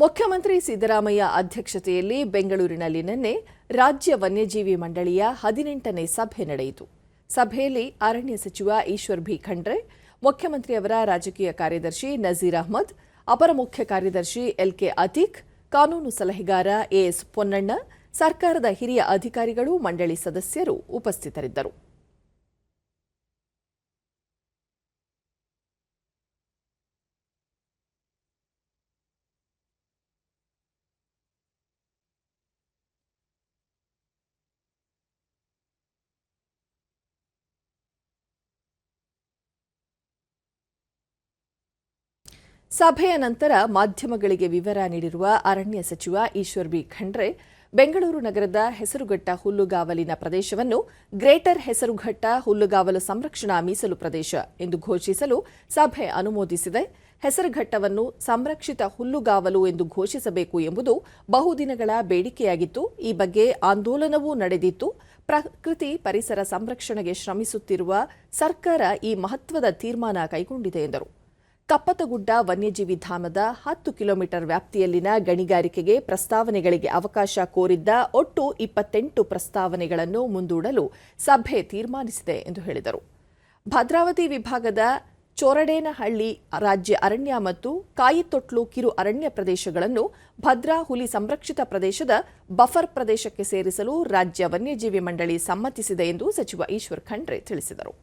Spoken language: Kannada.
ಮುಖ್ಯಮಂತ್ರಿ ಸಿದ್ದರಾಮಯ್ಯ ಅಧ್ಯಕ್ಷತೆಯಲ್ಲಿ ಬೆಂಗಳೂರಿನಲ್ಲಿ ನಿನ್ನೆ ರಾಜ್ಯ ವನ್ಯಜೀವಿ ಮಂಡಳಿಯ ಹದಿನೆಂಟನೇ ಸಭೆ ನಡೆಯಿತು. ಸಭೆಯಲ್ಲಿ ಅರಣ್ಯ ಸಚಿವ ಈಶ್ವರ್ ಬಿ. ಖಂಡ್ರೆ ಮುಖ್ಯಮಂತ್ರಿಯವರ ರಾಜಕೀಯ ಕಾರ್ಯದರ್ಶಿ ನಜೀರ್ ಅಹ್ಮದ್, ಅಪರ ಮುಖ್ಯ ಕಾರ್ಯದರ್ಶಿ ಎಲ್ಕೆ ಅತೀಕ್, ಕಾನೂನು ಸಲಹೆಗಾರ ಎಎಸ್ ಪೊನ್ನಣ್ಣ, ಸರ್ಕಾರದ ಹಿರಿಯ ಅಧಿಕಾರಿಗಳು, ಮಂಡಳಿ ಸದಸ್ಯರು ಉಪಸ್ಥಿತರಿದ್ದರು. ಸಭೆಯ ನಂತರ ಮಾಧ್ಯಮಗಳಿಗೆ ವಿವರ ನೀಡಿರುವ ಅರಣ್ಯ ಸಚಿವ ಈಶ್ವರ್ ಬಿ. ಖಂಡ್ರೆ, ಬೆಂಗಳೂರು ನಗರದ ಹೆಸರುಘಟ್ಟ ಹುಲ್ಲುಗಾವಲಿನ ಪ್ರದೇಶವನ್ನು ಗ್ರೇಟರ್ ಹೆಸರುಘಟ್ಟ ಹುಲ್ಲುಗಾವಲು ಸಂರಕ್ಷಣಾ ಮೀಸಲು ಪ್ರದೇಶ ಎಂದು ಘೋಷಿಸಲು ಸಭೆ ಅನುಮೋದಿಸಿದೆ. ಹೆಸರುಘಟ್ಟವನ್ನು ಸಂರಕ್ಷಿತ ಹುಲ್ಲುಗಾವಲು ಎಂದು ಘೋಷಿಸಬೇಕು ಎಂಬುದು ಬಹುದಿನಗಳ ಬೇಡಿಕೆಯಾಗಿತ್ತು. ಈ ಬಗ್ಗೆ ಆಂದೋಲನವೂ ನಡೆದಿತ್ತು. ಪ್ರಕೃತಿ ಪರಿಸರ ಸಂರಕ್ಷಣೆಗೆ ಶ್ರಮಿಸುತ್ತಿರುವ ಸರ್ಕಾರ ಈ ಮಹತ್ವದ ತೀರ್ಮಾನ ಕೈಗೊಂಡಿದೆ ಎಂದರು. ಕಪ್ಪತಗುಡ್ಡ ವನ್ಯಜೀವಿ ಧಾಮದ ಹತ್ತು ಕಿಲೋಮೀಟರ್ ವ್ಯಾಪ್ತಿಯಲ್ಲಿನ ಗಣಿಗಾರಿಕೆಗೆ ಪ್ರಸ್ತಾವನೆಗಳಿಗೆ ಅವಕಾಶ ಕೋರಿದ್ದ ಒಟ್ಟು ಇಪ್ಪತ್ತೆಂಟು ಪ್ರಸ್ತಾವನೆಗಳನ್ನು ಮುಂದೂಡಲು ಸಭೆ ತೀರ್ಮಾನಿಸಿದೆ ಎಂದು ಹೇಳಿದರು. ಭದ್ರಾವತಿ ವಿಭಾಗದ ಚೋರಡೇನಹಳ್ಳಿ ರಾಜ್ಯ ಅರಣ್ಯ ಮತ್ತು ಕಾಯಿತೊಟ್ಲು ಕಿರು ಅರಣ್ಯ ಪ್ರದೇಶಗಳನ್ನು ಭದ್ರಾ ಹುಲಿ ಸಂರಕ್ಷಿತ ಪ್ರದೇಶದ ಬಫರ್ ಪ್ರದೇಶಕ್ಕೆ ಸೇರಿಸಲು ರಾಜ್ಯ ವನ್ಯಜೀವಿ ಮಂಡಳಿ ಸಮ್ಮತಿಸಿದೆ ಎಂದು ಸಚಿವ ಈಶ್ವರ್ ಖಂಡ್ರೆ ತಿಳಿಸಿದರು.